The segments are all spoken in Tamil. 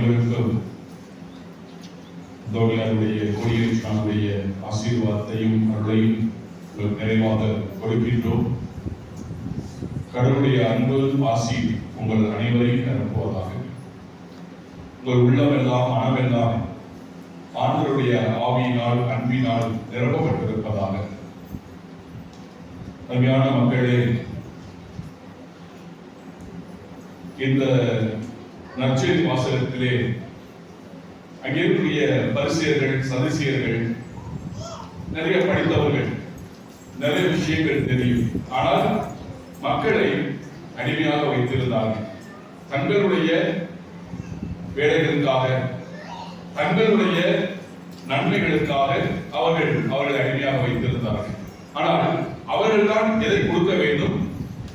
அனைவருக்கும் தோழியாருடைய கோயிலுக்கானுடைய ஆசீர்வாதத்தையும் அருளையும் நிறைவாக கொடுக்கின்றோம். கடவுளுடைய அன்பு ஆசி உங்கள் அனைவரையும் நிரப்புவதாக. உங்கள் உள்ளமெல்லாம் மனமெல்லாம் ஆண்டவருடைய ஆவியினால் அன்பினால் நிரப்பப்பட்டிருப்பதாக. அருமையான மக்களே இந்த நற்செய்தி வாசகத்திலே அங்கிருக்கிற பரிசியர்கள் சதிசியர்கள் நிறைய படித்தவர்கள் நிறைய விஷயங்கள் தெரியும். ஆனால் மக்களை அடிமையாக வைத்திருந்தார்கள். தங்களுடைய வேலைகளுக்காக தங்களுடைய நன்மைகளுக்காக அவர்கள் அவர்களை அடிமையாக வைத்திருந்தார்கள். ஆனால் அவர்கள்தான் எதை கொடுக்க வேண்டும்?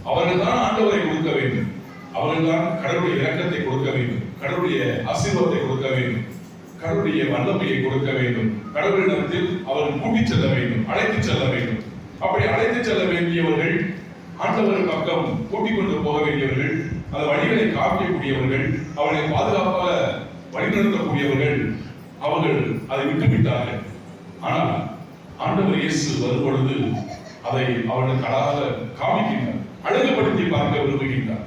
அவர்கள்தான் ஆண்டவரை கொடுக்க வேண்டும். அவர்கள்தான் கடவுளுடைய இரக்கத்தை கொடுக்க வேண்டும். கடவுளுடைய ஆசீர்வாதத்தை கொடுக்க வேண்டும். கடவுளுடைய வல்லமையை கொடுக்க வேண்டும். கடவுளிடத்தில் அவர்கள் கூட்டிச் செல்ல வேண்டும். அழைத்துச் செல்ல வேண்டும். அப்படி அழைத்துச் செல்ல வேண்டியவர்கள் ஆண்டவர் பக்கம் கூட்டிக் கொண்டு போக வேண்டியவர்கள் அந்த வழிகளை காக்கக்கூடியவர்கள் அவர்களை பாதுகாப்பாக வழிநடத்தக்கூடியவர்கள் அவர்கள் அதை விட்டுவிட்டார்கள். ஆனால் ஆண்டவர் இயேசு வரும் பொழுது அதை அவர்கள் கடாக காமிக்கின்றார் அழகுபடுத்தி பார்க்க விரும்புகின்றார்.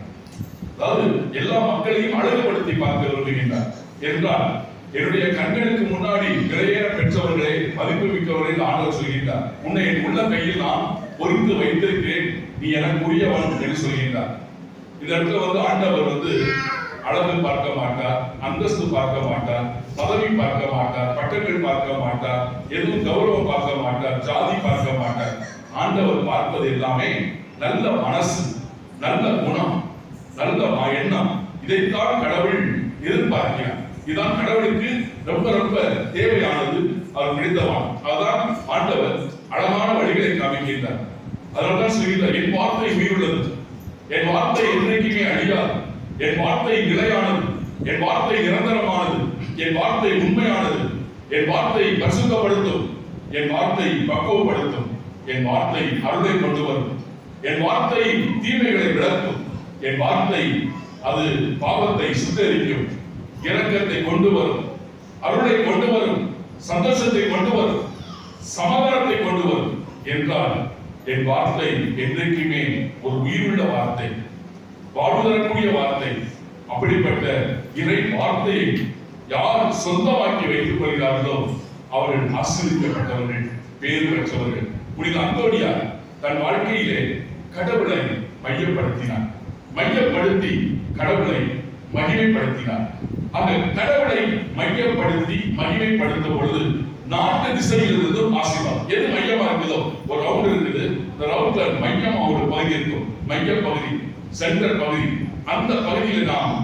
அதாவது எல்லா மக்களையும் அழகுபடுத்தி பார்க்க விரும்புகின்றார். என்றால் என்னுடைய கண்களுக்கு முன்னாடி நிறைய பெற்றவர்களே மதிப்பு மிக்கவர்களே என்று ஆண்டவர் சொல்கின்றார். உன்னை என் உள்ள கையில் நான் பொறுத்து வைத்திருக்கிறேன். நீ எனக்கு உரியவன் என்று சொல்கின்றார். இந்த இடத்துல வந்து ஆண்டவர் வந்து அளவு பார்க்க மாட்டார் அந்தஸ்து பார்க்க மாட்டார் பதவி பார்க்க மாட்டார் பட்டங்கள் பார்க்க மாட்டார் எதுவும் கௌரவம் பார்க்க மாட்டார் ஜாதி பார்க்க மாட்டார். ஆண்டவர் பார்ப்பது எல்லாமே நல்ல மனசு நல்ல குணம். நல்ல எண்ணம். இதைத்தான் கடவுள் எதிர்பார்க்கிறார். இதுதான் கடவுளுக்கு ரொம்ப ரொம்ப தேவையானது. அவர் பிடித்தவான். அதுதான் ஆண்டவர் அழகான வழிகளை காமிக்கின்றார். அதனால்தான் சொல்கிறார் என் வார்த்தை உயிருள்ளது. என் வார்த்தை என்றைக்குமே அழியாது. என் வார்த்தை நிலையானது. என் வார்த்தை நிரந்தரமானது. என் வார்த்தை உண்மையானது. என் வார்த்தை பரிசுத்தப்படுத்தும். என் வார்த்தை பக்குவப்படுத்தும். என் வார்த்தை அருளை கொண்டு வரும். என் வார்த்தை தீமைகளை விளக்கும். என் வார்த்தை அது பாவத்தை சுத்தரிக்கும் இரக்கத்தை கொண்டு வரும். அருளை கொண்டு வரும். சந்தோஷத்தை கொண்டு வரும். சமாதானத்தை கொண்டு வரும் என்றால் என் வார்த்தை என்றைக்குமே ஒரு உயிருள்ள வார்த்தை. வாழ்வு தரக்கூடிய வார்த்தை. அப்படிப்பட்ட இறை வார்த்தையை யார் சொந்தமாக்கி வைத்துக் கொள்கிறார்களோ அவர்கள் ஆசிரியப்பட்டவர்கள் பேர் பெற்றவர்கள். புனித அந்தோடியார் தன் வாழ்க்கையிலே கடவுளை மையப்படுத்தினார் மையப்படுத்தி கடவுளை மகிமைப்படுத்தினார். அந்த கடவுளை மையப்படுத்தி மகிமைப்படுத்தும் பொழுது நாட்டு திசையில் இருந்தும் ஆசீர்வாதம். எது மையமா இருக்குதோ ஒரு ரவுண்ட் இருக்குது. இந்த ரவுண்ட்ல மையமா ஒரு பகுதி இருக்கும். மைய பகுதி சென்டர் பகுதி. அந்த பகுதியில நாம்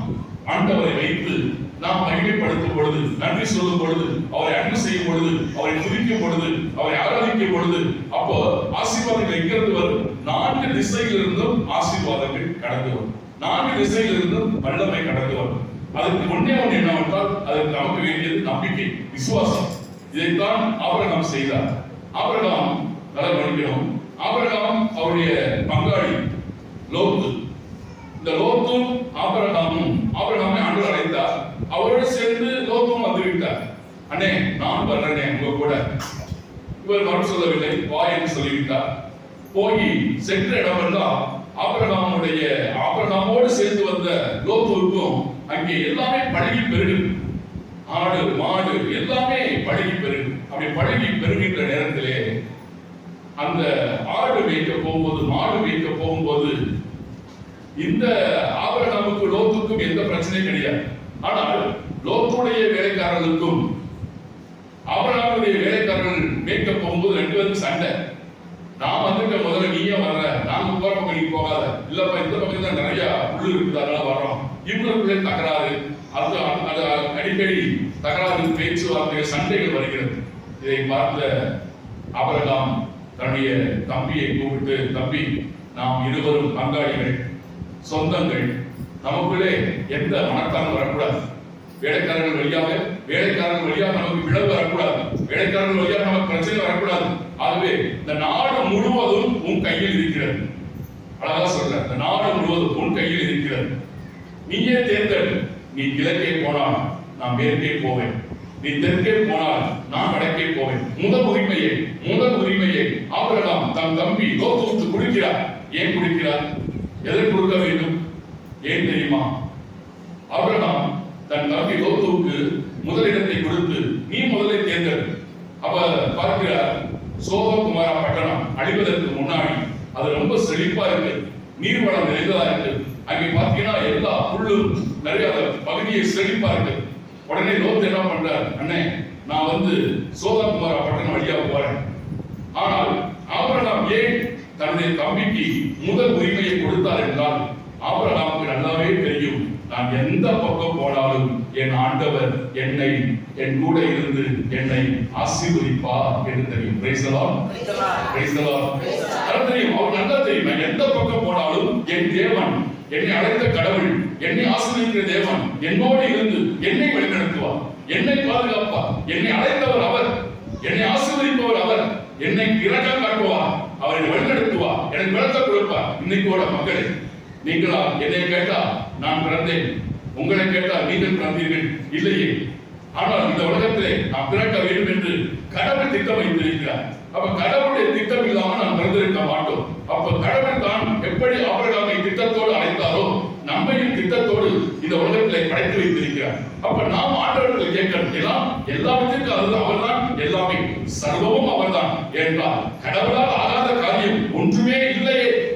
ஆண்டவரை வைத்து நாம் மகிமைப்படுத்தும் பொழுது நன்றி சொல்லும் பொழுது அவரை அன்பு செய்யும் பொழுது அவரை துதிக்கும் பொழுது அவரை ஆராதிக்கும் பொழுது அப்போ ஆசீர்வாதங்கள் எங்கிருந்து வரும்? நான்கு திசையில் இருந்தும் ஆசீர்வாதங்கள் கடந்து வரும். நான்கு திசையில் இருந்தும் வல்லமை கடந்து வரும். அதுக்கு ஒண்ணே ஒன்று என்னவென்றால் அதற்கு நமக்கு வேண்டியது நம்பிக்கை விசுவாசம். இதைத்தான் ஆபிரகாம் செய்தார். ஆபிரகாம் நல்ல கவனிக்கணும் ஆபிரகாம் அவருடைய பங்காளி லோத்து. இந்த லோத்தும் ஆபிரகாமும் ஆபிரகாமை அன்று அழைத்தார். அவரோடு சேர்ந்து லோத்தும் வந்துவிட்டார். அண்ணே நான் வர்றேனே உங்க கூட. இவர் மறு சொல்லவில்லை வா என்று சொல்லிவிட்டார். போய் சென்ற இடமெல்லாம் ஆபிரகாமுடைய ஆபிரகாமோடு சேர்ந்து வந்த லோத்துவுக்கும் அங்கே எல்லாமே பழகி பெருகும். ஆடு மாடு எல்லாமே பழகி பெருகும். அப்படி பழகி பெருகின்ற நேரத்திலே அந்த ஆடு மேய்க்க போகும்போது மாடு மேய்க்க போகும்போது இந்த ஆபிரகாமுக்கு லோத்துக்கும் எந்த பிரச்சனையும் கிடையாது. ஆனால் லோத்துடைய வேலைக்காரர்களுக்கும் ஆபிரகாமுடைய வேலைக்காரர்கள் மேய்க்க போகும்போது ரெண்டு பேரும் சண்டை. நான் வந்துட்ட முதல்ல நீயே வர்ற. நாங்க போற பக்கம் நீ போகாத. இல்லப்பா இந்த பக்கம் தான் நிறைய புல்லு இருக்குது அதனால வர்றோம். இவங்களுக்குள்ளே தகராறு. அது அது அடிக்கடி தகராறு பேச்சுவார்த்தை சண்டைகள் வருகிறது. இதை பார்த்த ஆபிரகாம் தன்னுடைய தம்பியை கூப்பிட்டு தம்பி நாம் இருவரும் பங்காளிகள் சொந்தங்கள். நமக்குள்ளே எந்த மனத்தாலும் வரக்கூடாது. வேலைக்காரர்கள் வழியாக வேலைக்காரர்கள் வழியாக நமக்கு பிளவு வரக்கூடாது. வேலைக்காரர்கள் வழியாக நமக்கு பிரச்சனை வரக்கூடாது. ஆகவே இந்த நாடு முழுவதும் உன் கையில் இருக்கிறது. அழகா சொல்ற இந்த நாடு முழுவதும் உன் கையில் இருக்கிறது. நீயே தேர்ந்தெடு. நீ கிழக்கே போனால் நான் மேற்கே போவேன். நீ தெற்கே போனால் நான் வடக்கே போவேன். முதல் உரிமையை முதல் உரிமையை அவரெல்லாம் தன் தம்பி லோத்துக்கு குடிக்கிறார். ஏன் குடிக்கிறார்? எதை கொடுக்க வேண்டும்? ஏன் தெரியுமா ஆபிரகாம் தன் தம்பி லோத்துவுக்கு முதலிடத்தை கொடுத்து நீ முதலை தேர்ந்தெடு. அவர் பார்க்கிறார் சோககுமாரா பட்டணம் அழிவதற்கு முன்னாடி அது ரொம்ப செழிப்பா இருக்கு நீர்வளம் நிறைந்ததா இருக்கு. அங்கே பார்த்தீங்கன்னா எல்லா புல்லும் நிறைய அந்த பகுதியை செழிப்பா இருக்கு. உடனே லோத்து என்ன பண்றார் அண்ணே நான் வந்து சோககுமாரா பட்டணம் வழியா போறேன். ஆனால் ஆபிரகாம் ஏன் தன்னுடைய தம்பிக்கு முதல் உரிமையை கொடுத்தார் என்றால் ஆபிரகாமுக்கு நல்லாவே தெரியும். நான் எந்த பக்கம் போனாலும் என் ஆண்டவர் என்னை என் கூட இருந்து என்னை ஆசீர்வதிப்பார் என்று தெரியும். பிரைஸ் அதான் தெரியும். அவர் நல்லா தெரியும்? நான் எந்த பக்கம் போனாலும் என் தேவன் என்னை அழைத்த கடவுள் என்னை ஆசீர்வதிக்கிற தேவன் என்னோடு இருந்து என்னை வழிநடத்துவார் என்னை பாதுகாப்பார். என்னை அழைத்தவர் அவர் என்னை ஆசீர்வதிப்பவர் அவர் என்னை இரக்கம் காட்டுவார் அவர் வழிநடத்துவார் எனக்கு விளக்க கொடுப்பார். இன்னைக்கு கூட மக்களே நீங்களா என்னை கேட்டா நான் பிறந்தேன். உங்களை கேட்டா நீங்கள் பிறந்தீர்கள். இல்லையே. ஆனால் இந்த உலகத்திலே நான் பிறக்க வேண்டும் என்று கடவுள் திட்டம் வைத்திருக்கிறார். அப்ப கடவுளுடைய திட்டம் இல்லாமல் நாம் பிறந்திருக்க மாட்டோம். அப்ப கடவுள் தான் எப்படி ஆபரகாமை திட்டத்தோடு அழைத்தாரோ நம்மையும் திட்டத்தோடு இந்த உலகத்திலே படைத்து வைத்திருக்கிறார். அப்ப நாம் ஆண்டவர்கள் கேட்கணும். எல்லாம் எல்லாவற்றிற்கும் அதுதான் அவர்தான். எல்லாமே சர்வமும் அவர்தான். என்றால் கடவுளால் ஆகாத காரியம் ஒன்றுமே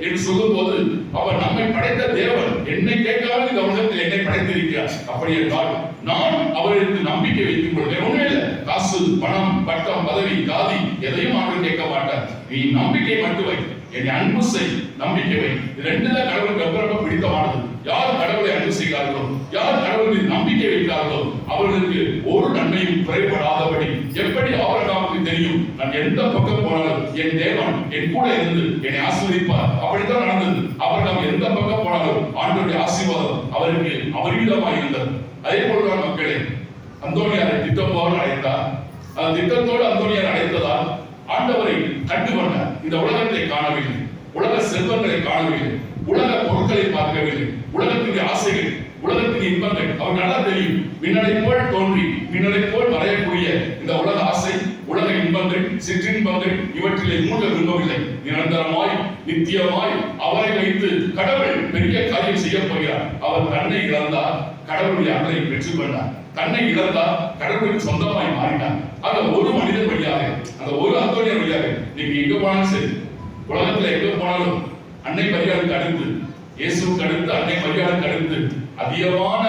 என்று சொல்லும் போது அவர் நம்மை படைத்த தேவன் என்னை கேட்காமல் இந்த உலகத்தில் என்னை படைத்திருக்கிறார். அப்படி என்றால் நான் அவருக்கு நம்பிக்கை வைக்கும் பொழுது ஒண்ணுமே இல்லை. காசு பணம் பட்டம் பதவி காதி எதையும் ஆண்டு கேட்க மாட்டார். நீ நம்பிக்கை மட்டும் வை. என்னை அன்பு செய். நம்பிக்கை வை. ரெண்டு தான் கடவுளுக்கு ரொம்ப ரொம்ப பிடித்தமானது. யார் கடவுளை அன்பு செய்கிறார்களோ யார் கடவுள் நம்பிக்கை வைக்கிறார்களோ அவர்களுக்கு ஒரு நன்மையும் குறைபடாதபடி எப்படி அவர் நான் எந்த பக்கம் போனாலும் என் தேவன் என் கூட இருந்து என்னை ஆசீர்வதிப்பார். அப்படித்தான் நடந்தது. ஆபரகாம் எந்த பக்கம் போனாலும் ஆண்டோடைய ஆசீர்வாதம் அவருக்கு அபரிமிதமாக இருந்தது. அதே போலதான் மக்களே அந்தோனியாரை திட்டம் போல அழைத்தார் அந்த திட்டத்தோடு அந்தோனியார் அழைத்ததால் ஆண்டவரை கண்டு கொண்டார் இந்த உலகத்தை காணவில்லை. உலக செல்வங்களை காணவில்லை. உலக பொருட்களை பார்க்கவில்லை. உலகத்தினுடைய ஆசைகள் உலகத்தின் இன்பங்கள் அவர் நல்லா தெரியும். மின்னலை போல் தோன்றி மின்னலை போல் மறையக்கூடிய இந்த உலக ஆசை இன்பங்கள் சிற்றின்பங்கள் இவற்றிலே மூன்று விரும்பவில்லை நிரந்தரமாய் நித்தியமாய் அவரை வைத்து கடவுள் பெரிய காரியம் செய்ய போகிறார். அவர் தன்னை இழந்தார் கடவுளுடைய அருளை பெற்றுக் கொண்டார். தன்னை இழந்தார் கடவுளுக்கு சொந்தமாய் மாறினார். அந்த ஒரு மனிதன் வழியாக அந்த ஒரு அந்தோனியர் வழியாக நீங்க எங்க போனாலும் சரி உலகத்துல எங்க போனாலும் அன்னை மரியாதைக்கு அடுத்து இயேசுக்கு அடுத்து அன்னை மரியாதைக்கு அடுத்து அதிகமான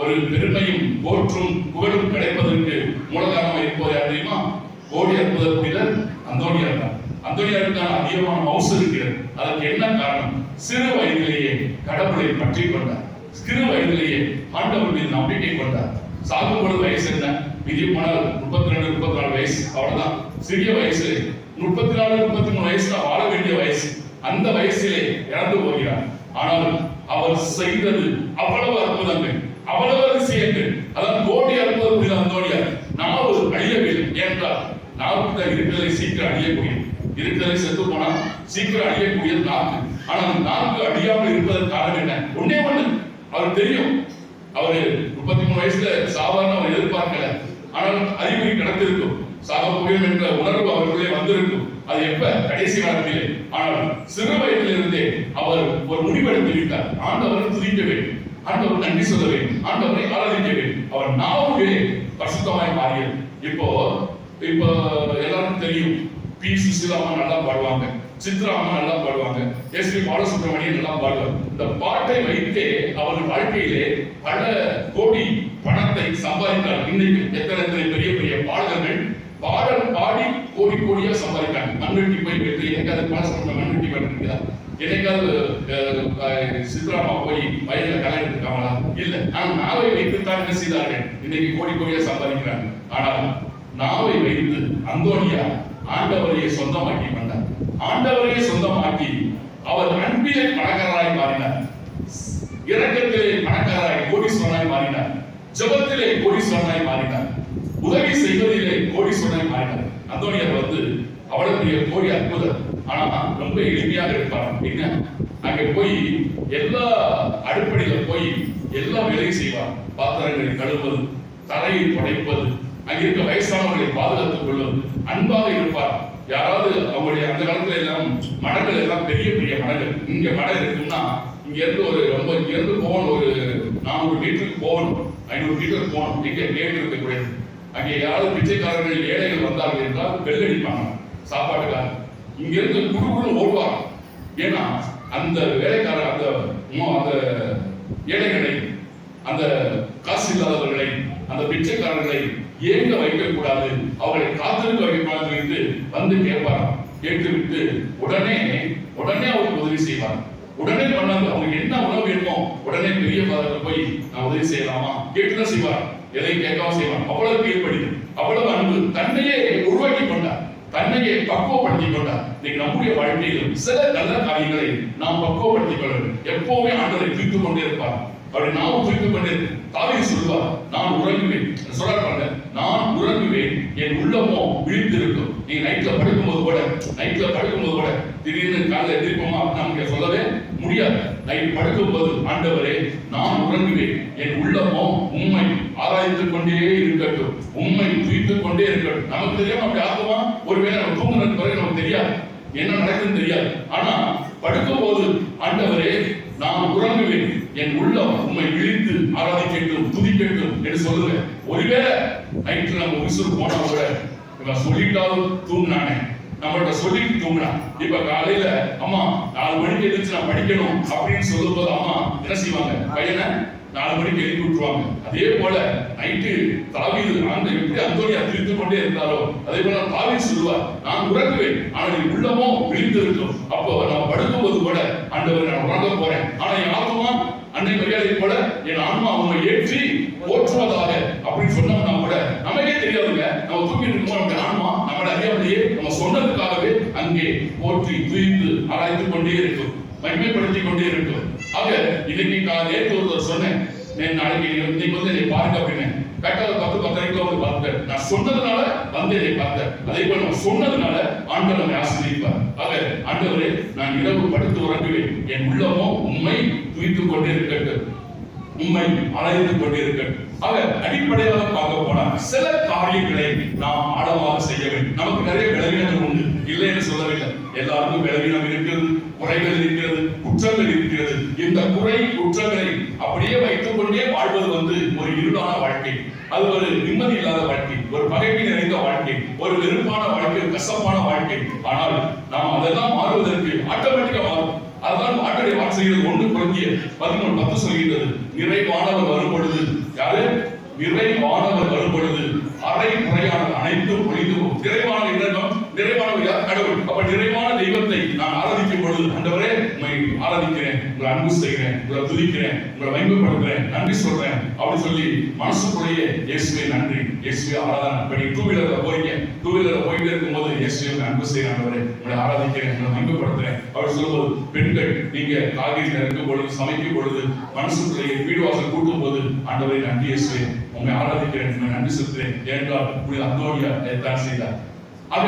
ஒரு பெருமையும் போற்றும் புகழும் கிடைப்பதற்கு மூலகாரணம் இருப்பது தெரியுமா? கோடி அற்புத அந்தோனியார் தான் அந்தோனியாருக்கான அதிகமான மவுசு இருக்கிறது. அதற்கு என்ன காரணம்? சிறு வயதிலேயே கடவுளை பற்றி கொண்டார். சிறு வயதிலேயே ஆண்டவர் மீது நம்பிக்கை கொண்டார். சாகுபடு வயசு என்ன? விதி போனால் முப்பத்தி ரெண்டு முப்பத்தி நாலு வயசு. அவ்வளவுதான். சிறிய வயசு. முப்பத்தி நாலு முப்பத்தி மூணு வயசுல வாழ வேண்டிய வயசு. அந்த வயசிலே இறந்து போகிறார். ஆனால் அவர் செய்தது அவ்வளவு அற்புதங்கள். அவ்வளவு அதிசயங்கள். அதான் கோடி அற்புதம் புனித அந்தோனியார் நாவு அழியவில்லை என்றால் நாவுக்கு தான் இருக்கிறதை சீக்கிரம் அழியக்கூடிய இருக்கிறதை செத்து போனால் சீக்கிரம் அழியக்கூடிய நாக்கு ஆனால் அந்த நாக்கு அழியாமல் இருப்பதற்கு காரணம் என்ன? ஒன்னே ஒண்ணு. அவர் தெரியும். அவரு முப்பத்தி மூணு வயசுல சாதாரண அவர் எதிர்பார்க்கல. ஆனால் அறிகுறி நடந்திருக்கும். சாக முடியும் என்ற உணர்வு அவருக்குள்ளே வந்திருக்கும். அது எப்ப? கடைசி காலத்திலே. ஆனால் சிறு வயதிலிருந்தே அவர் ஒரு முடிவெடுத்து விட்டார். ஆண்டவரை துதிக்க வேண்டும். ஆண்டவர் நன்றி சொல்ல வேண்டும். ஆண்டவரை ஆராதிக்க வேண்டும். அவர் நாவுகளே பரிசுத்தமாய் மாறியது. இப்போ இப்போ எல்லாருக்கும் தெரியும் பி சுசிலா அம்மா நல்லா பாடுவாங்க சித்ரா அம்மா நல்லா பாடுவாங்க எஸ் பி பாலசுப்ரமணியன் நல்லா பாடுவார் இந்த பாட்டை வைத்தே அவர் வாழ்க்கையிலே பல கோடி பணத்தை சம்பாதித்தார் இன்னைக்கு எத்தனை எத்தனை பெரிய பெரிய பாடகர்கள் பாடல் பாடி கோடி கோடியா சம்பாதித்தாங்க மண்வெட்டி போய் வெற்றி எனக்காவது பாலசுப்ரமணியம் மண்வெட்டி பண்ணிருக்கா என்னைக்காவது சித்ராமா போய் வயதில் கலை எடுத்துக்காங்களா இல்ல. ஆனா நாவை வைத்துத்தான் என்ன செய்தார்கள்? இன்னைக்கு கோடி கோடியா சம்பாதிக்கிறாங்க. ஆனால் நாவை வைத்து அந்தோனியா ஆண்டவரையே சொந்தமாக்கி கொண்டார். ஆண்டவரையே சொந்தமாக்கி அவர் அன்பிலே பணக்காரராய் மாறினார். இரக்கத்திலே பணக்காரராய் கோடீஸ்வரனாய் மாறினார். ஜபத்திலே கோடீஸ்வரனாய் மாறினார். உதவி செய்வதிலே கோடீஸ்வரனாய் மாறினார். அந்தோனியார் வந்து அவ்வளவு பெரிய கோடி அற்புதம். ஆனா ரொம்ப எளிமையாக இருப்பார் என்ன அங்க போய் எல்லா அடுப்படியில போய் எல்லா வேலையும் செய்வார் பாத்திரங்களை கழுவுவது தரையை துடைப்பது அங்கிருக்க வயசானவர்களை பாதுகாத்துக் கொள்வது அன்பாக இருப்பார். யாராவது அவங்களுடைய அந்த காலத்துல எல்லாம் மடங்கள் எல்லாம் பெரிய பெரிய மடங்கள். இங்க மடம் இருக்குன்னா இங்க இருந்து ஒரு ரொம்ப இங்க இருந்து போகணும் ஒரு நானூறு மீட்டருக்கு போகணும் ஐநூறு மீட்டருக்கு போகணும் இங்க கேட்டு இருக்கக்கூடாது அங்கே யாராவது பிச்சைக்காரர்கள் ஏழைகள் வந்தார்கள் என்றால் பெல் சாப்பாட்டுக்காக. இங்க இருந்து குடுக்குன்னு ஓடுவாங்க. ஏன்னா அந்த வேலைக்காரர் அந்த அந்த ஏழைகளை அந்த காசு இல்லாதவர்களை அந்த பிச்சைக்காரர்களை ஏங்க வைக்கக்கூடாது? அவர்களை காத்திருக்க வைக்கக்கூடாது என்று வந்து கேட்பாராம். கேட்டுவிட்டு உடனே உடனே அவருக்கு உதவி செய்வார். உடனே பண்ணாங்க. அவங்களுக்கு என்ன உணவு வேணுமோ உடனே பெரிய பாதத்தில் போய் நான் உதவி செய்யலாமா? கேட்டுதான் செய்வார். எதையும் கேட்காம செய்வார். அவ்வளவு கீழ்ப்படி அவ்வளவு அன்பு. தன்னையே உருவாக்கி கொண்டார். தன்னையே பக்குவப்படுத்தி கொண்டார். இன்னைக்கு நம்முடைய வாழ்க்கையிலும் சில நல்ல காரியங்களை நாம் பக்குவப்படுத்திக் கொள்ள வேண்டும். எப்பவுமே ஆண்டரை தூக்கிக் கொண்டே இருப்பார். அப்படி நாமும் தூக்கிக் கொண்டே தாவி சொல்வார் நான் உறங்குவேன். சொல்றாங்க உறங்குவேன். என் உள்ளமோ விழித்திருக்கும். நீ நைட்ல படுக்கும்போது கூட நைட்ல படுக்கும்போது கூட திடீர்னு காலைல எதிர்ப்போமா நமக்கு சொல்லவே முடியாது. நைட் படுக்கும்போது ஆண்டவரே நான் உறங்குவேன். என் உள்ளமோ உண்மை ஆராய்ந்து கொண்டே இருக்கட்டும். உண்மை துய்த்து கொண்டே இருக்கட்டும். நமக்கு தெரியாம அப்படி ஆகுமா? ஒருவேளை நம்ம தூங்குறது பிறகு நமக்கு தெரியாது. என்ன நடக்குதுன்னு தெரியாது. ஆனா படுக்கும் போது ஆண்டவரே நான் உறங்குவேன். என் உள்ளம் உண்மை விழித்து ஆராதிக்கட்டும் துதிக்கட்டும் என்று சொல்லுவேன். ஒருவேளை நைட்டு நம்ம விசுறு போனா கூட இவன் சொல்லிட்டாலும் தூங்கினானே. நம்மள்ட்ட சொல்லிட்டு தூங்கினான் இப்ப காலையில அம்மா நாலு மணிக்கு எழுந்துச்சு நான் படிக்கணும். அப்படின்னு சொல்லும் போது அம்மா என்ன செய்வாங்க? பையனை நாலு மணிக்கு எழுப்பி விட்டுருவாங்க. அதே போல நைட்டு தாவீது அந்த எப்படி அந்தோனியா திரித்து கொண்டே இருந்தாலோ அதே போல தாவி சொல்லுவார் நான் உறங்குவேன் ஆனால் என் உள்ளமோ விழுந்து இருக்கும் அப்போ நான் படுக்கும்போது கூட ஆண்டவர் நான் உறங்க போறேன். ஆனா என் ஆத்மா அன்னை மரியாதை போல என் ஆன்மா அவங்க ஏற்றி போற்றுவதாக அப்படின்னு சொன்னோம்னா கூட நமக்கே தெரியாதுங்க. நம்ம தூக்கிட்டு இருக்கோம் நம்ம ஆன்மா நம்மள அறியாமலேயே நம்ம சொன்னதுக்காகவே அங்கே போற்றி துய்த்து ஆராய்ந்து கொண்டே இருக்கும். மகிமைப்படுத்தி கொண்டே இருக்கும். ஆக இன்னைக்கு கா- நேற்று ஒருவர் சொன்னேன். நான் நாளைக்கு இன்னைக்கு வந்து என்னை பாருங்க அப்படின்னு. கரெக்டாக ஒரு பத்து பத்தரைக்கு வந்து பார்த்தேன் நான் சொன்னதுனால வந்து என்னை பார்த்தேன் அதே போல நான் சொன்னதுனால ஆண்டவர் நம்மை ஆசீர்வதிப்பார். ஆக ஆண்டவரே நான் இரவு படுத்து உறங்குவேன். என் உள்ளமோ உண்மை துய்த்துக் கொண்டே இருக்கட்டும். உண்மை அலைந்து கொண்டிருக்கட்டும் ஆக அடிப்படையாக பார்க்க போனா சில காரியங்களை நாம் ஆழமாக செய்ய வேண்டும். நமக்கு நிறைய விளவீனங்கள் உண்டு. இல்லை என்று சொல்லவில்லை. எல்லாருக்கும் விளவீனம் இருக்கிறது குறைகள் இருக்கிறது குற்றங்கள் இருக்கிறது. இந்த குறை குற்றங்களை அப்படியே வைத்துக் கொண்டே வாழ்வது வந்து ஒரு இருளான வாழ்க்கை. அது ஒரு நிம்மதி இல்லாத வாழ்க்கை ஒரு பகைமை நிறைந்த வாழ்க்கை ஒரு வெறுப்பான வாழ்க்கை கசப்பான வாழ்க்கை. ஆனால் நாம் அதெல்லாம் மாறுவதற்கு ஆட்டோமேட்டிக்கா மாறும் அதுதான் ஆட்டோடைய வாக்கு செய்கிறது. ஒன்று குழந்தைய பதினொன்று பத்து சொல்கின்றது. நிறைவானவர் வரும்பொழுது யாரு? நிறைவானவர் வரும்பொழுது அரை குறையானது அனைத்தும் பொழிந்து நிறைவான இடம் நிறைவானவர் யார்? கடவுள். அப்ப நிறை ஆராதிக்கிறேன் உங்களை அன்பு செய்கிறேன் உங்களை துதிக்கிறேன் உங்களை மயங்கப்படுத்துறேன் நன்றி சொல்றேன் அப்படின்னு சொல்லி மனசுக்குள்ளேயே இயேசுவே நன்றி இயேசுவே ஆராதனை படி டூ வீலர்ல போறீங்க. டூ வீலர்ல போயிட்டே இருக்கும்போது இயேசுவே அன்பு செய்யறாங்க உங்களை ஆராதிக்கிறேன் உங்களை மயங்கப்படுத்துறேன் அவர் சொல்லும்போது பெண்கள் நீங்க காய்கறி நறுக்கும் பொழுது சமைக்கும் பொழுது மனசுக்குள்ளேயே வீடு வாசல் கூட்டும் போது ஆண்டவரை நன்றி இயேசுவே உங்களை ஆராதிக்கிறேன் உங்களை நன்றி செலுத்துறேன் ஏனென்றால் உங்களை அந்தோனியா தான் செய்தார். ஆக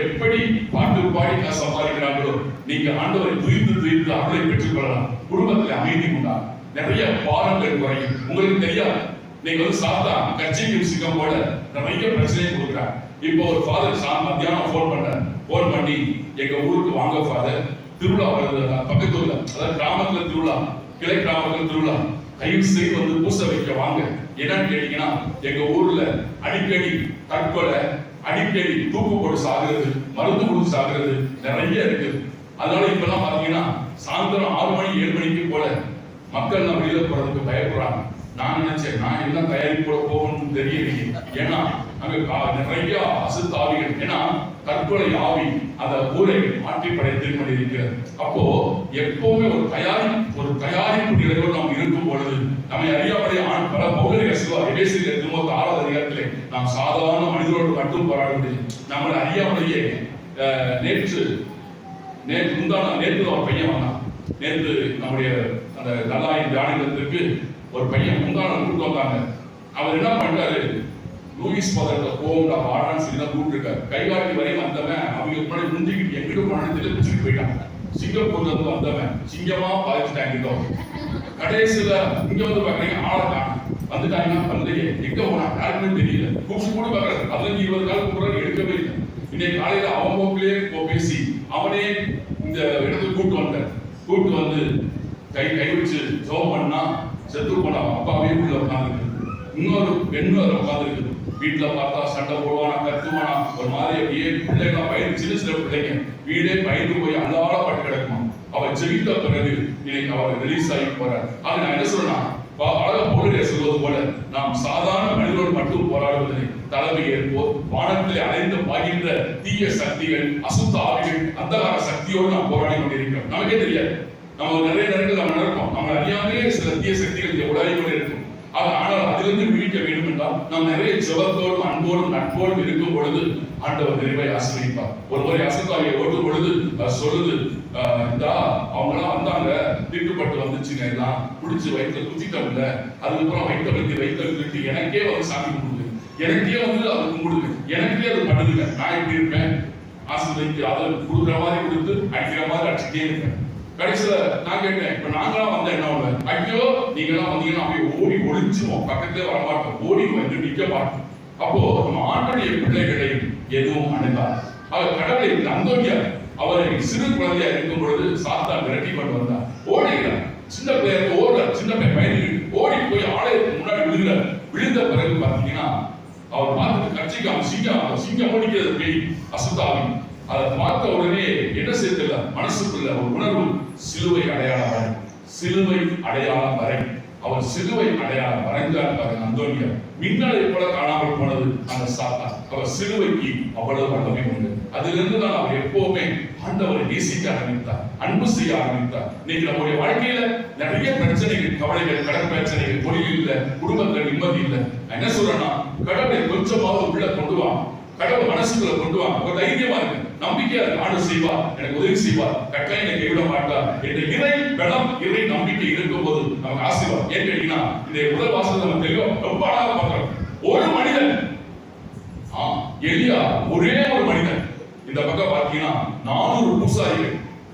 எப்படி பாட்டு பாடி காசு சம்பாதிக்கிறாங்களோ நீங்க ஆண்டவரை துயிந்து துயிந்து அருளை பெற்றுக் கொள்ளலாம் குடும்பத்தில் அமைதி உண்டா நிறைய பாரங்கள் குறையும். உங்களுக்கு தெரியாது. நீங்க வந்து சாப்பிட்டா கட்சிக்கு சிக்கம் போல நிறைய பிரச்சனையை கொடுக்குறாங்க. இப்போ ஒரு ஃபாதர் சா மத்தியானம் ஃபோன் பண்ண ஃபோன் பண்ணி எங்க ஊருக்கு வாங்க ஃபாதர் திருவிழா வருது. பக்கத்து ஊர்ல அதாவது கிராமத்துல திருவிழா கிளை கிராமத்துல திருவிழா. தயவு செய்து வந்து பூசை வைக்க வாங்க. என்னன்னு கேட்டீங்கன்னா எங்க ஊர்ல அடிக்கடி தற்கொலை அடிக்கடி தூக்கு போட்டு சாகுறது மருந்து கொடுத்து சாகுறது நிறைய இருக்குது. அதனால இப்பெல்லாம் பாத்தீங்கன்னா சாயந்தரம் ஆறு மணி ஏழு மணிக்கு போல மக்கள் நான் வெளியில போறதுக்கு பயப்படுறாங்க. நான் நினைச்சேன் நான் என்ன தயாரிப்போட போகணும்னு தெரியலையே. ஏன்னா அங்க நிறைய அசுத்தாவிகள் ஏன்னா தற்கொலை ஆவி அந்த ஊரை மாற்றி படைத்து கொண்டிருக்கிறது. அப்போ எப்பவுமே ஒரு தயாரி ஒரு தயாரிப்பு நிலையோடு நாம் இருக்கும் பொழுது நம்மை அறியாமலே ஆண் பல பௌகலிக சிவா எபேசியில் திரும்ப ஆறாவது அதிகாரத்திலே நாம் சாதாரண மனிதரோடு மட்டும் போராட முடியும். நம்மளை அறியாமலேயே நேற்று நேற்று முந்தான நேற்று ஒரு பையன் வந்தான். நேற்று நம்முடைய அந்த நல்லாயின் தியானத்திற்கு ஒரு பையன் முந்தான கூட்டு வந்தாங்க. அவர் என்ன பண்றாரு லூயிஸ் பதத்தை போகும்டா வாடான்னு சொல்லி தான் கூப்பிட்டுருக்காரு. கைகாட்டி வரையும் வந்தவன் அவங்க முன்னாடி முந்திக்கிட்டு எங்கிட்ட போனான்னு தெரிஞ்சு பிடிச்சிட்டு போயிட்டாங்க சிங்கப்பூர்ல இருந்து வந்தவன் சிங்கமா பாதிச்சுட்டாங்க கடைசியில இங்க வந்து பாக்குறீங்க ஆளை காணும். வந்துட்டாங்கன்னா வரலையே எங்க போனா யாருக்குமே தெரியல. கூப்பிட்டு கூட பாக்குறது பதினஞ்சு இருபது நாள் கூப்பிடுறாங்க எடுக்கவே இல்லை. இன்னைக்கு காலையில அவங்க போக்கிலே போ பேசி அவனே இந்த இடத்துக்கு கூட்டு வந்தேன். கூட்டு வந்து கை கை வச்சு ஜோம் பண்ணா செத்து போனா அப்பாவே உள்ள உட்காந்துருக்கு இன்னொரு பெண்ணும் அதில் உட்காந்துருக்கு வீட்டில் பார்த்தா சண்டை போடுவானா கத்துவானா ஒரு மாதிரி அப்படியே பிள்ளைங்க பயிர் சின்ன சின்ன பிள்ளைங்க. வீடே பயந்து போய் அல்லாட பட்டு கிடக்குமா. அவள் ஜெயித்த பிறகு இன்னைக்கு அவள் ரிலீஸ் ஆகி போறார். அது நான் என்ன சொல்றேன்னா அழக போலிலே சொல்வது போல. நாம் சாதாரண மனிதரோடு மட்டும் போராடுவதில்லை தலைமை ஏற்போர். வானத்தில் அலைந்து பாய்கின்ற தீய சக்திகள் அசுத்த ஆவிகள் அந்தகார சக்தியோடு நாம் போராடி கொண்டிருக்கிறோம். நமக்கே தெரியாது. நம்ம நிறைய நேரங்கள் நம்ம நடக்கும் நம்ம அறியாமலே சில தீய சக்திகள் இங்கே உலாவி கொண்டிருக்கும். ஆக, ஆனால் அதிலிருந்து விழிக்க வேண்டும் என்றால் நாம் நிறைய ஜபத்தோடும் அன்போடும் நட்போடும் இருக்கும் பொழுது ஆண்டவர் நிறைவை ஆசிரியப்பார் ஒரு முறை அசுத்தாவியை ஓட்டும் பொழுது சொல்லுது இதா அவங்களாம் வந்தாங்க. திட்டுப்பட்டு வந்துச்சுங்க எல்லாம். பிடிச்சி வயிற்றுல குத்திட்டோம்ல. அதுக்கப்புறம் வயிற்ற வலிக்கு வயிற்ற வலிக்கு எனக்கே வந்து சாமி கும்பிடுது. எனக்கே வந்து அது கும்பிடுது. எனக்கே அது பண்ணுதுங்க. நான் எப்படி இருப்பேன்? ஆசிரியருக்கு அதை கொடுக்குற மாதிரி கொடுத்து அடிக்கிற மாதிரி அடிச்சுட்டே இருப்பேன். கடைசியில நான் கேட்டேன் இப்ப நாங்களாம் வந்த என்ன ஒண்ணு ஐயோ நீங்களாம் வந்தீங்கன்னா அப்படியே ஓடி ஒழிச்சுவோம் பக்கத்துல வர மாட்டோம். ஓடி வந்து நிக்க மாட்டோம். அப்போ நம்ம ஆண்டனுடைய பிள்ளைகளை எதுவும் அணுகாது. அவர் கடவுளை அந்தோனியா அவரை சிறு குழந்தையா இருக்கும் பொழுது சாத்தான் விரட்டி கொண்டு வந்தார் ஓடுகிறார் சின்ன பையன் ஓடுறார் சின்ன பையன் பயந்து ஓடி போய் ஆலயத்துக்கு முன்னாடி விழுகிறார். விழுந்த பிறகு பாத்தீங்கன்னா அவர் பார்த்துட்டு கட்சிக்காம சிங்கம் சிங்கம் ஓடிக்கிறது பேய் அசுத்தாவி அதை பார்த்த உடனே என்ன செய்யல மனசுக்குள்ள ஒரு உணர்வு சிலுவை அடையாளம் வரை சிலுவை அடையாளம் வரை அவர் சிலுவை அடையாளம் வரைந்தார் பாருங்க அந்தோனியா. மின்னலை போல காணாமல் போனது அந்த சாத்தான். அவர் சிலுவைக்கு அவ்வளவு வல்லமை உண்டு அதிலிருந்து தான் அவர் எப்பவுமே ஆண்டவரை நேசிக்க ஆரம்பித்தார் அன்பு செய்ய ஆரம்பித்தார். இன்னைக்கு நம்முடைய வாழ்க்கையில நிறைய பிரச்சனைகள் கவலைகள் கடன் பிரச்சனைகள் தொழில் இல்ல குடும்பங்கள் நிம்மதி இல்லை. என்ன சொல்றேன்னா கடவுளை கொஞ்சமாவது உள்ள கொண்டு வா. கடவுள் மனசுக்குள்ள கொண்டு வாங்க. ஒரு தைரியமா இருக்கு. நம்பிக்கையா இருக்கு. ஆண்டு செய்வா எனக்கு உதவி செய்வா கட்டாயம் என்னை கைவிட மாட்டா என்ற இறை பலம் இறை நம்பிக்கை இருக்கும் போது நமக்கு ஆசீர்வாதம். ஏன் கேட்டீங்கன்னா இந்த உடல் வாசல் நம்ம தெரியும் ரொம்ப அழகா பார்க்கிறோம் ஒரு மனிதன் ஆ, எலியா ஒரே ஒரு மனிதன். இந்த பக்கம் பார்த்தீங்கன்னா நானூறு பூசாரிகள்.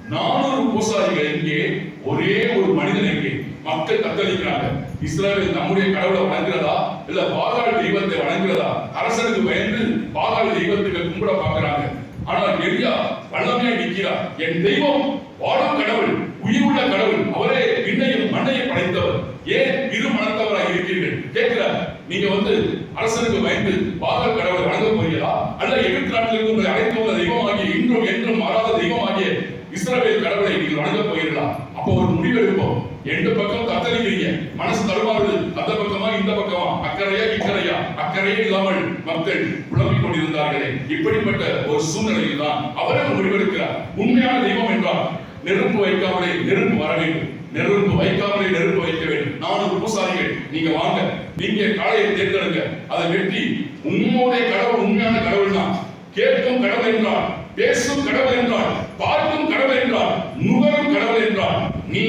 நானூறு பூசாரிகள் இங்கே ஒரே ஒரு மனிதன் இங்கே. மக்கள் தத்தளிக்கிறாங்க இஸ்ரேல் நம்முடைய கடவுளை வணங்குறதா? இல்ல பாகால் தெய்வத்தை வணங்குறதா? அரசனுக்கு பயந்து பாகால் தெய்வத்துக்கு கும்பிட பாக்குறாங்க ஆனால் எளியா வல்லமையா நிற்கிறார். என் தெய்வம் வாழும் கடவுள் உயிருள்ள கடவுள் அவரே விண்ணையும் மண்ணையும் படைத்தவர். ஏன் இரு மனத்தவராக இருக்கிறீர்கள்? கேட்கிறார். நீங்க வந்து அரசனுக்கு பயந்து பாகல் கடவுளை வணங்க போகிறீர்களா? அல்ல எகிப்து நாட்டிலிருந்து உங்களை அழைத்து வந்த தெய்வமாகிய இன்றும் என்றும் மாறாத தெய்வமாகிய இஸ்ரவேல் கடவுளை நீங்கள் வணங்க போகிறீர்களா? அப்போ ஒரு முடிவு எண்டு பக்கம் தத்தளிக்கிறீங்க. மனசு தடுமாறுது. அந்த பக்கமா இந்த பக்கமா. அக்கறையா இக்கறையா. அக்கறையே இல்லாமல் மக்கள் புலம்பிக் கொண்டிருந்தார்களே. இப்படிப்பட்ட ஒரு சூழ்நிலையில் தான் அவரே முடிவெடுக்கிறார் உண்மையான தெய்வம் என்றால் நெருப்பு வைக்காமலே நெருப்பு வர வேண்டும். நெருப்பு வைக்காமலே நெருப்பு வைக்க வேண்டும். நானும் பூசாரிகள் நீங்க வாங்க. நீங்க காளையை தேர்ந்தெடுங்க. அதை வெட்டி உண்மையுடைய கடவுள் உண்மையான கடவுள் தான். கேட்கும் கடவுள் என்றால் பேசும் கடவுள் என்றால் பார்க்கும் கடவுள் என்றால் நுகரும் கடவுள் என்றால் நீ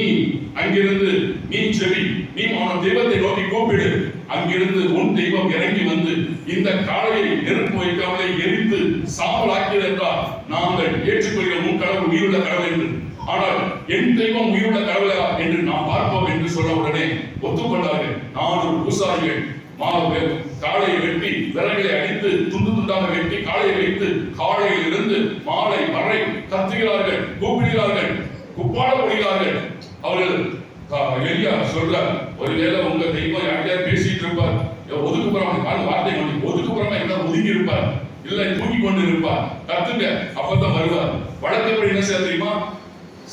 அங்கிருந்து நீ செவி நீ அவன் தெய்வத்தை நோக்கி கூப்பிடு. அங்கிருந்து உன் தெய்வம் இறங்கி வந்து இந்த காளையை நெருப்பு வைக்காமலே எரித்து சாம்பலாக்கியது என்றால் நாங்கள் ஏற்றுக்கொள்கிற உன் கடவுள் உயிருள்ள கடவுள் என்று. ஆனால் என் தெய்வம் உயிருள்ள கடவுளா என்று நாம் பார்ப்போம் என்று சொன்ன உடனே ஒத்துக்கொண்டார்கள். நானும் பூசாரிகள் மாவு காளையை வெட்டி விறகுகளை அடித்து துண்டு துண்டாக வெட்டி காளையை வைத்து காளையில் இருந்து மாலை வரை கத்துகிறார்கள் கூப்பிடுகிறார்கள் குப்பாட முடிகிறார்கள் அவர்கள் க- சொல்றார். ஒருவேளை உங்க தெய்வம் யார்கிட்டயாவது பேசிட்டு இருப்பார். ஒதுக்குப்புறமா அந்த வார்த்தை கொண்டு ஒதுக்குப்புறமா என்ன ஒதுங்கி இருப்பார் இல்லை தூங்கி கொண்டு இருப்பார். கத்துங்க அப்பதான் வருவார். வழக்கப்படி என்ன செய்ய தெரியுமா?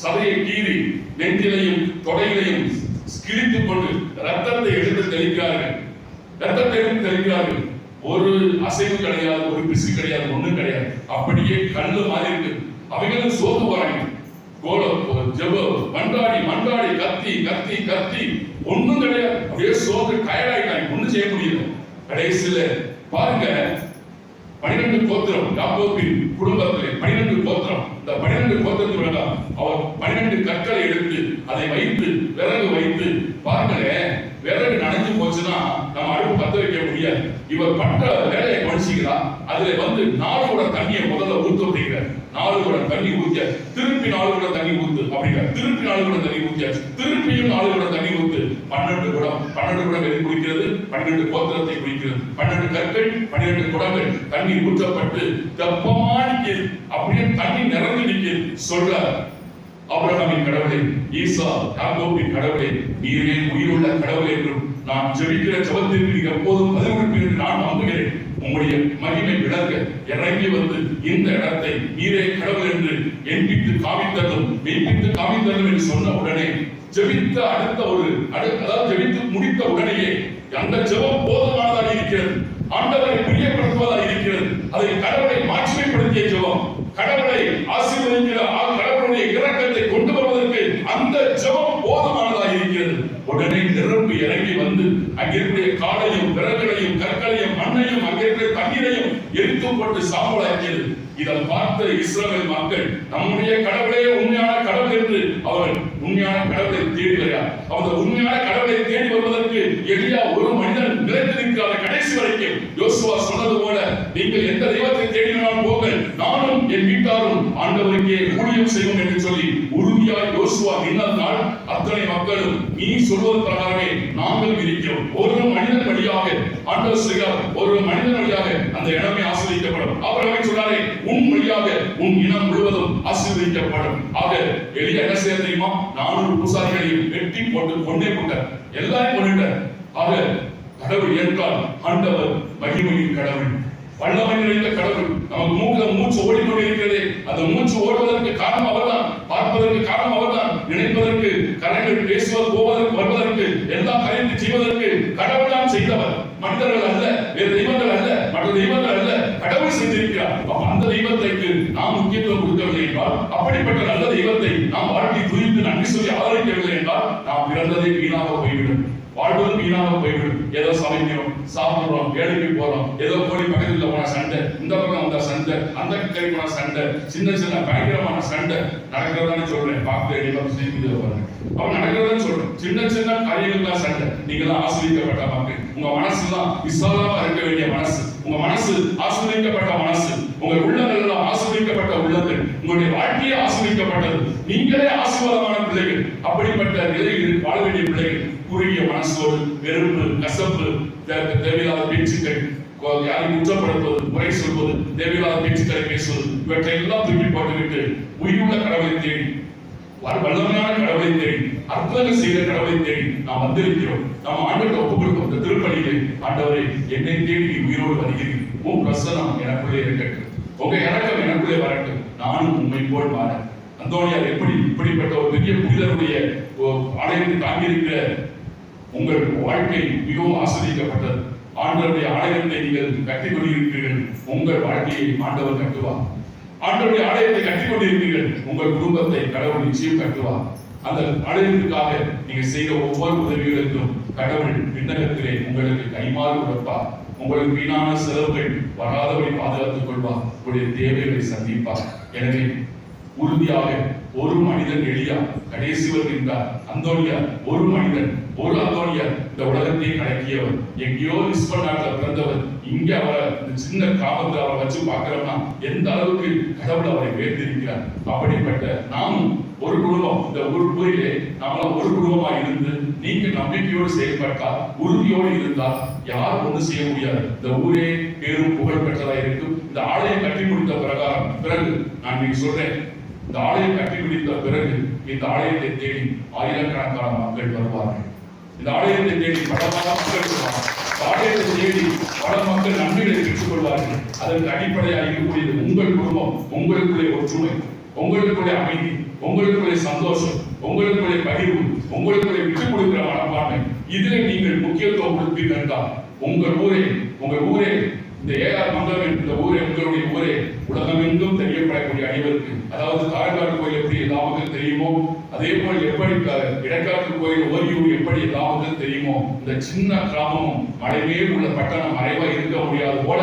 சதையை கீறி நெஞ்சிலையும் தொடையிலையும் கிழித்துக் கொண்டு ரத்தத்தை எடுத்து தெளிக்கிறார்கள். ரத்தத்தை எடுத்து தெளிக்கிறார்கள். ஒரு அசைவு கிடையாது ஒரு பிசு கிடையாது ஒண்ணும் கிடையாது. அப்படியே கல்லு மாறி இருக்கு. அவைகளும் சோத்து போறாங்க. கோலம் ஜெப மண்டாடி மண்டாடி கத்தி கத்தி கத்தி. ஒண்ணும் கிடையாது. அப்படியே சோர்ந்து டயர்டாயிட்டாங்க ஒண்ணும் செய்ய முடியல. கடைசியில பாருங்க பனிரெண்டு கோத்திரம் யாக்கோபின் குடும்பத்திலே பனிரெண்டு கோத்திரம். இந்த பனிரெண்டு கோத்திரத்தில் வேண்டாம் அவர் பனிரெண்டு கற்களை எடுத்து அதை வைத்து விறகு வைத்து பாருங்களேன் விறகு நனைஞ்சு போச்சுன்னா நம்ம அடுப்பு பத்த வைக்க முடியாது இவர் பண்ற வேலையை கவனிச்சீங்களா அதுல வந்து நாலு கூட தண்ணியை முதல்ல ஊத்து அப்படிங்கிற நாலு குடம் தண்ணி ஊத்திய திருப்பி நாலு கூட தண்ணி ஊத்து அப்படிங்கிற திருப்பி நாலு கூட தண்ணி ஊத்திய திருப்பியும் நாலு கூட தண்ணி ஊத்து. பன்னெண்டு குடம் பன்னெண்டு குடம் எது குடிக்கிறது? பன்னெண்டு கோத்திரத்தை குடிக்கிறது. பன்னெண்டு கற்கள் பன்னிரண்டு குடங்கள். தண்ணி ஊற்றப்பட்டு தெப்பமா நிற்கிறது அப்படியே தண்ணி நிறைஞ்சு நிற்கிறது சொல்ல அப்ரஹாமின் கடவுளே ஈசா யாக்கோபின் கடவுளே நீரே உயிருள்ள கடவுள் என்றும் நான் ஜெபிக்கிற ஜபத்திற்கு நீங்க எப்போதும் பதில் நான் நம்புகிறேன் உங்களுடைய மகிமை விளங்க இறங்கி வந்து இந்த இடத்தை நீரே கடவுள் என்று எண்பித்து காமித்ததும் மெய்ப்பித்து காமித்ததும் என்று சொன்ன உடனே ஜெபித்த அடுத்த ஒரு அடு- அதாவது ஜெபித்து முடித்த உடனேயே அந்த ஜெபம் போதுமானதாக இருக்கிறது. ஆண்டவரை பிரியப்படுத்துவதாக இருக்கிறது. அதை கடவுளை மாட்சிமைப்படுத்திய ஜெபம். கடவுளை ஆசீர்வதிக்கிற ஆ கடவுளுடைய இரக்கத்தை கொண்டு வருவதற்கு அந்த ஜெபம் உடனே நிரம்பி இறங்கி வந்து அங்கிருக்கிற காலையும் விறகுகளையும் கற்களையும் மண்ணையும் அங்கிருக்கிற தண்ணீரையும் எரித்து போட்டு சாம்பலாக்கியது இதை பார்த்த இஸ்ரேல் மக்கள் நம்முடைய கடவுளே உண்மையான கடவுள் என்று அவர்கள் உண்மையான கடவுளை தேடுகிறார். அந்த உண்மையான கடவுளை தேடி வருவதற்கு எளியா ஒரு மனிதன் நிலைத்திருக்கிறார் கடைசி வரைக்கும் யோசுவா சொன்னது போல நீங்கள் எந்த தெய்வத்தை தேடினாலும் போங்கள். நானும் என் வீட்டாரும் ஆண்டவருக்கே ஊழியம் செய்வோம் என்று சொல்லி உறுதியாய் யோசுவா நின்றதனால் அத்தனை மக்களும் நீ சொல்வது பிரகாரமே நாங்கள் இருக்கிறோம். ஒரு மனிதன் வழியாக ஆண்டவர் செய்கிறார் ஒரு மனிதன் வழியாக அந்த இடமே ஆசீர்வதிக்கப்படும். அவர் சொன்னாரே உன் வழியாக உன் இனம் முழுவதும் ஆசீர்வதிக்கப்படும். ஆக எளிய என்ன செய்ய தெரியுமா? நானூறு பூசாரிகளையும் வெட்டி போட்டு கொண்டே போட்டார். எல்லாரையும் கொண்டுட்டார் ஆக கடவுள் என்றால் ஆண்டவர் மகிமையின் கடவுள். வல்லமை நிறைந்த கடவுள். நமக்கு மூக்கில் மூச்சு ஓடிக்கொண்டிருக்கிறது அந்த மூச்சு ஓடுவதற்கு காரணம் அவர்தான். பார்ப்பதற்கு காரணம் அவர்தான். நினைப்பதற்கு கரங்கள் பேசுவது போவதற்கு வருவதற்கு எல்லாம் கரைந்து செய்வதற்கு கடவுள் தான் செய்தவர். மனிதர்கள் அல்ல வேறு தெய்வங்கள் அல்ல மற்ற தெய்வங்கள் அல்ல. கடவுள் செய்திருக்கிறார். அந்த தெய்வத்திற்கு நாம் முக்கியத்துவம் கொடுக்கவில்லை என்றால் அப்படிப்பட்ட நல்ல தெய்வத்தை நாம் வாழ்க்கை குறித்து நன்றி சொல்லி ஆதரிக்கவில்லை என்றால் நாம் பிறந்ததே வீணாக போய்விடும். வாழ்வதும் வீணாக போய்விடும். ஏதோ சமைக்கிறோம் சாப்பிடுறோம் வேலைக்கு போறோம் ஏதோ கோழி பக்கத்தில் போன சண்டை இந்த பக்கம் வந்த சண்டை அந்த கறி போன சண்டை சின்ன சின்ன பயங்கரமான சண்டை. நடக்கிறதான்னு சொல்றேன் பார்த்து எல்லாம் செய்து பாருங்க அவன் நடக்கிறதான்னு சொல்றேன். சின்ன சின்ன காரியங்கள்லாம் சண்டை. நீங்க தான் ஆசிரியப்பட்ட மக்கள். உங்க மனசு தான் விசாலமா இருக்க வேண்டிய மனசு. உங்க மனசு ஆசிரியப்பட்ட மனசு. உங்க உள்ளங்கள் எல்லாம் ஆசிரியப்பட்ட உள்ளங்கள். உங்களுடைய வாழ்க்கையே ஆசிரியப்பட்டது நீங்களே ஆசீர்வாதமான பிள்ளைகள். அப்படிப்பட்ட நிலையில் வாழ வேண்டிய பிள்ளைகள். குறுகிய மனசோடு வெறுப்பு கசப்பு தேவையில்லாத பேச்சுக்கள் யாரை குற்றப்படுத்துவது குறை சொல்வது தேவையில்லாத பேச்சுக்களை பேசுவது இவற்றை எல்லாம் தூக்கி போட்டுவிட்டு உயிருள்ள கடவுளை தேடி வல்லமையான கடவுளை தேடி அற்புதங்கள் செய்த கடவுளை தேடி நாம் வந்திருக்கிறோம். நம்ம ஆண்டவர்கிட்ட ஒப்புக் கொடுக்கும் இந்த திருப்பணியிலே ஆண்டவரே என்னை தேடி நீ உயிரோடு வருகிறீர்கள் உன் பிரசனம் எனக்குள்ளே இருக்கட்டும். உங்க இறக்கம் எனக்குள்ளே வரட்டும். நானும் உண்மை போல் மாற அந்தோனியார் எப்படி இப்படிப்பட்ட ஒரு பெரிய புனிதருடைய ஆலயத்தை தாங்கியிருக்கிற உங்கள் வாழ்க்கை மிகவும் ஆசிரியப்பட்டது ஆண்டவருடைய ஆலயத்தை நீங்கள் கட்டிக் கொண்டிருக்கிறீர்கள். உங்கள் வாழ்க்கையை ஆண்டவர் கட்டுவார். ஆண்டவருடைய ஆலயத்தை கட்டிக் கொண்டிருக்கிறீர்கள். உங்கள் குடும்பத்தை கடவுள் நிச்சயம் கட்டுவார். அந்த ஆலயத்திற்காக நீங்கள் செய்த ஒவ்வொரு உதவிகளுக்கும் கடவுள் விண்ணகத்திலே உங்களுக்கு கைமாறு கொடுப்பார். உங்களுக்கு வீணான செலவுகள் வராதபடி பாதுகாத்துக் கொள்வார். உங்களுடைய தேவைகளை சந்திப்பார். எனவே உறுதியாக ஒரு மனிதன் எளியா கடைசிவர் வருகின்றார். அந்தோனியா ஒரு மனிதன் ஒரு அந்தோனியா. இந்த உலகத்தையே கலக்கியவர். எங்கேயோ லிஸ்பன் நாட்டில் பிறந்தவர். இங்க அவரை இந்த சின்ன கிராமத்துல அவரை வச்சு பார்க்கிறோம்னா எந்த அளவுக்கு கடவுள் அவரை உயர்த்திருக்கிறார் அப்படிப்பட்ட நாமும் ஒரு குடும்பம். இந்த ஒரு ஊரிலே நாமெல்லாம் ஒரு குடும்பமா இருந்து நீங்க நம்பிக்கையோடு செயல்பட்டா உறுதியோடு இருந்தா யார் ஒன்று செய்ய முடியாது. இந்த ஊரே பேரும் புகழ் பெற்றதா இருக்கும். இந்த ஆலயம் கட்டி முடித்த பிரகாரம் பிறகு நான் நீங்க சொல்றேன். இந்த ஆலயம் கட்டி முடித்த பிறகு இந்த ஆலயத்தை தேடி ஆயிரக்கணக்கான மக்கள் வருவார்கள். இந்த ஆலயத்தை தேடி பல பல மக்கள் வருவார்கள். ஆலயத்தை தேடி பல மக்கள் நன்மைகளை பெற்றுக் கொள்வார்கள். அதற்கு அடிப்படையாக இருக்கக்கூடியது உங்கள் குடும்பம் உங்களுக்குள்ளே ஒற்றுமை உங்களுக்குள்ளே அமைதி உங்களுக்குள்ளே சந்தோஷம் உங்களுக்குள்ளே பகிர்வு உங்களுக்குள்ளே விட்டுக் கொடுக்கிற மனப்பான்மை. இதில் நீங்கள் முக்கியத்துவம் கொடுப்பீர்கள் என்றால் உங்கள் ஊரே உங்கள் ஊரே இந்த ஏஆர் மங்கலம் இந்த ஊர் எங்களுடைய ஊரே உலகமெங்கும் தெரியப்படக்கூடிய அனைவருக்கு அதாவது காரைக்கால் கோயில் எப்படி எல்லா தெரியுமோ அதே போல் எப்படி க- இடக்காட்டு கோயில் ஓரியூர் எப்படி எல்லா தெரியுமோ இந்த சின்ன கிராமமும் மலைமேல் உள்ள பட்டணம் மறைவா இருக்க முடியாத போல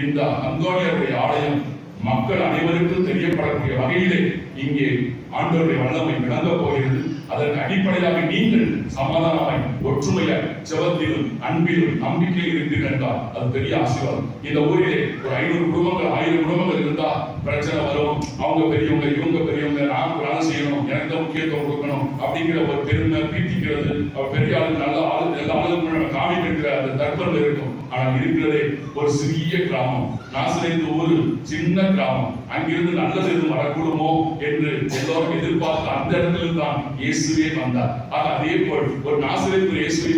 இந்த அந்தோனியருடைய ஆலயம் மக்கள் அனைவருக்கும் தெரியப்படக்கூடிய வகையிலே இங்கே ஆண்டோருடைய வல்லமை விளங்க போகிறது. அதற்கு அடிப்படையாக நீங்கள் சமாதானமாய் ஒற்றுமையாய் செவத்திலும் அன்பிலும் நம்பிக்கையில் இருந்தீர்கள் என்றால் அது பெரிய ஆசீர்வாதம். இந்த ஊரிலே ஒரு ஐநூறு குடும்பங்கள் ஆயிரம் குடும்பங்கள் இருந்தா பிரச்சனை வரும். அவங்க பெரியவங்க இவங்க பெரியவங்க நான் வேலை செய்யணும் எனக்கு தான் முக்கியத்துவம் கொடுக்கணும் அப்படிங்கிற ஒரு பெருமை பீத்திக்கிறது. அவர் பெரிய ஆளு நல்ல ஆளு எல்லா ஆளுக்கும் காமிக்கிற அந்த தர்ப்பம் இருக்கும். ஆனால் இருக்கிறதே ஒரு சிறிய கிராமம். நாசிரியத்து ஒரு சின்ன கிராமம். அங்கிருந்து நல்லது எதுவும் வரக்கூடுமோ என்று எல்லோரும் எதிர்பார்த்த அந்த இடத்துல தான் இயேசுவே வந்தார். ஆக அதே போல் ஒரு நாசிரியத்து இயேசுவை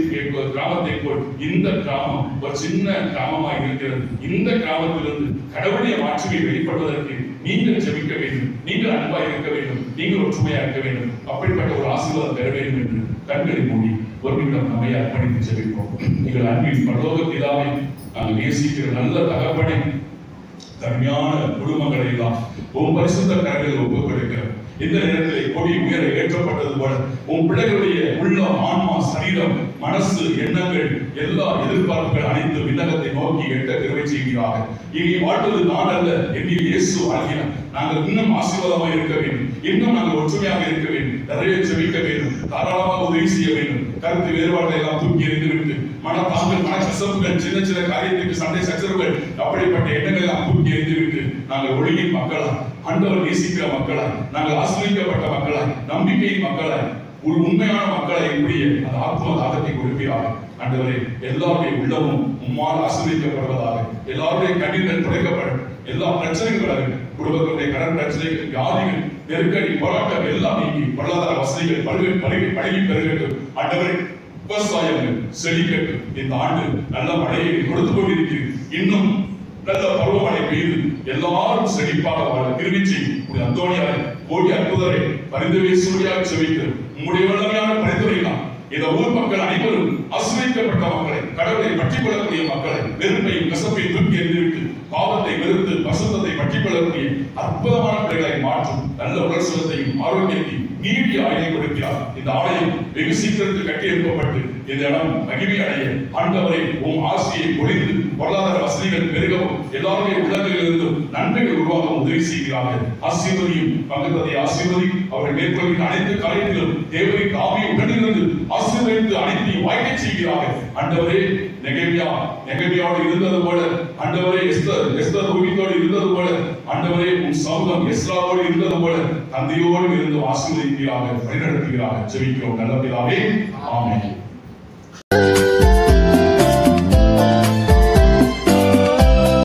கிராமத்தை போல் இந்த கிராமம் ஒரு சின்ன கிராமமாக இருக்கிறது. இந்த கிராமத்திலிருந்து கடவுளுடைய மாற்றுமை வெளிப்படுவதற்கு நீங்கள் ஜெபிக்க வேண்டும். நீங்கள் அன்பாக இருக்க வேண்டும். நீங்கள் ஒற்றுமையாக இருக்க வேண்டும். அப்படிப்பட்ட ஒரு ஆசீர்வாதம் பெற வேண்டும் என்று கண்களை மூடி ஒரு நம்மை அர்ப்பணித்து செவிப்போம் நீங்கள் அன்பின் பரலோக பிதாவை நாங்கள் நேசிக்கிற நல்ல தகப்பனை கடுமையான குடும்பங்களை எல்லாம் உன் பரிசுத்த கரங்களில் ஒப்புக் கொடுக்கிறோம் இந்த நேரத்தில் கொடி உயர ஏற்றப்பட்டது போல உன் பிள்ளைகளுடைய உள்ளம் ஆன்மா சரீரம் மனசு எண்ணங்கள் எல்லா எதிர்பார்ப்புகள் அனைத்து விண்ணகத்தை நோக்கி எட்ட கிருவை செய்கிறார்கள் இனி வாழ்வது நான் அல்ல என்னில் இயேசு ஆகினார் நாங்கள் இன்னும் ஆசீர்வாதமாக இருக்க வேண்டும். இன்னும் நாங்கள் ஒற்றுமையாக இருக்க வேண்டும். நிறைய ஜெபிக்க வேண்டும். தாராளமாக உதவி செய்ய வேண்டும். கருத்து வேறுபாடுகளை எல்லாம் தூக்கி எறிந்துவிட்டு மனத்தாங்கள் மனக்கசப்புகள் சின்ன சின்ன காரியத்துக்கு சண்டை சச்சரவுகள் அப்படிப்பட்ட எண்ணங்களை எல்லாம் தூக்கி எறிந்துவிட்டு நாங்கள் ஒளியின் மக்களாய் ஆண்டவர் நேசிக்கிற மக்களாய் நாங்கள் ஆசிரியப்பட்ட மக்களாய் நம்பிக்கையின் மக்களாய் ஒரு உண்மையான மக்களை கூடிய அந்த ஆத்ம தாகத்தை கொடுப்பீராக ஆண்டவரே எல்லாருடைய உள்ளமும் உம்மால் ஆசிரியப்படுவதாக எல்லாருடைய கண்ணீர்கள் துடைக்கப்படும் எல்லா பிரச்சனைகளும் குடும்பத்துடைய கடன் பிரச்சனைகள் வியாதிகள் நெருக்கடி போராட்டம் எல்லாம் நீங்கி பொருளாதார வசதிகள் பல்வேறு பழகி பழகி பெருகட்டும் ஆண்டவரே விவசாயங்கள் செழிக்கட்டும். இந்த ஆண்டு நல்ல மழையை கொடுத்து கொண்டிருக்கிறது இன்னும் நல்ல பருவமழை பெய்து எல்லாரும் செழிப்பாக வாழ திருவிச்சி உடைய அந்தோணியாரை கோடி அற்புதரை பரிந்துரை சூழியாக செவிக்கிறோம் உங்களுடைய வல்லமையான பரிந்துரைகளாம் இந்த ஊர் மக்கள் அனைவரும் அசுவிக்கப்பட்ட மக்களை கடவுளை பற்றி கொள்ளக்கூடிய மக்களை வெறுப்பையும் கசப்பையும் தூக்கி எறிந்துவிட்டு பாவத்தை வெறுத்து வசந்தத்தை பற்றி கொள்ளக்கூடிய அற்புதமான பிள்ளைகளை மாற்றும் நல்ல உடல் சுகத்தையும் ஆரோக்கியத்தையும் நீடிய ஆயுதை கொடுக்கிறார். இந்த ஆலயம் வெகு சீக்கிரத்தில் கட்டி எழுப்பப்பட்டு இந்த இடம் மகிமை அடைய ஆண்டவரை உம் ஆசையை பொழிந்து பொருளாதார வசதிகள் பெருகவும் எல்லாருடைய உள்ளங்களிலிருந்தும் நன்மைகள் உருவாக உதவி செய்கிறார்கள். ஆசீர்வதியும் பங்குவதை ஆசீர்வதி. அவர்கள் மேற்கொள்கிற அனைத்து காரியத்திலும் தேவரை காவிய உடனிருந்து ஆசீர்வதித்து அனைத்தையும் வாய்க்க செய்கிறார்கள். ஆண்டவரே நெகவியா நெகவியோடு இருந்தது போல ஆண்டவரே எஸ்தர் எஸ்தர் ரூபித்தோடு இருந்தது போல ஆண்டவரே உன் சமூகம் எஸ்ராவோடு இருந்தது போல தந்தையோடு இருந்து ஆசீர்வதிக்கிறார்கள் வழிநடத்துகிறார்கள். ஜெபிக்கிறோம் நல்ல பிதாவே. ஆமென்.